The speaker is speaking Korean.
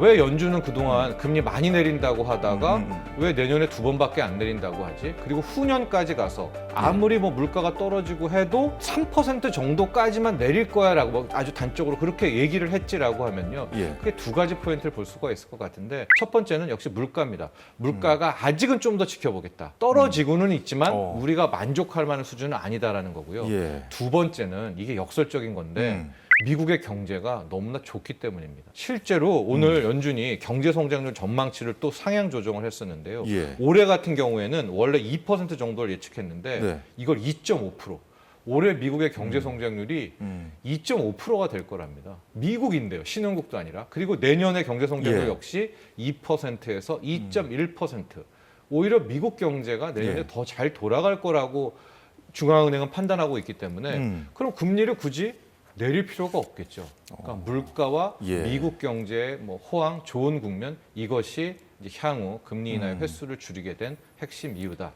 왜 연준은 그동안 금리 많이 내린다고 하다가 음, 음, 음. 왜 내년에 두 번밖에 안 내린다고 하지? 그리고 후년까지 가서 아무리 뭐 물가가 떨어지고 해도 3% 정도까지만 내릴 거야라고 뭐 아주 단적으로 그렇게 얘기를 했지라고 하면요. 예. 크게 두 가지 포인트를 볼 수가 있을 것 같은데 첫 번째는 역시 물가입니다. 물가가 아직은 좀 더 지켜보겠다. 떨어지고는 있지만 어. 우리가 만족할 만한 수준은 아니다라는 거고요. 예. 두 번째는 이게 역설적인 건데 음. 미국의 경제가 너무나 좋기 때문입니다. 실제로 오늘 음. 연준이 경제 성장률 전망치를 또 상향 조정을 했었는데요. 예. 올해 같은 경우에는 원래 2% 정도를 예측했는데 네. 이걸 2.5%. 올해 미국의 경제 성장률이 음. 2.5%가 될 거랍니다. 미국인데요. 신흥국도 아니라. 그리고 내년의 경제 성장률 예. 역시 2%에서 2.1%. 오히려 미국 경제가 내년에 예. 더잘 돌아갈 거라고 중앙은행은 판단하고 있기 때문에 음. 그럼 금리를 굳이 내릴 필요가 없겠죠. 그러니까 물가와 예. 미국 경제의 뭐 호황 좋은 국면 이것이 이제 향후 금리 인하의 음. 횟수를 줄이게 된 핵심 이유다.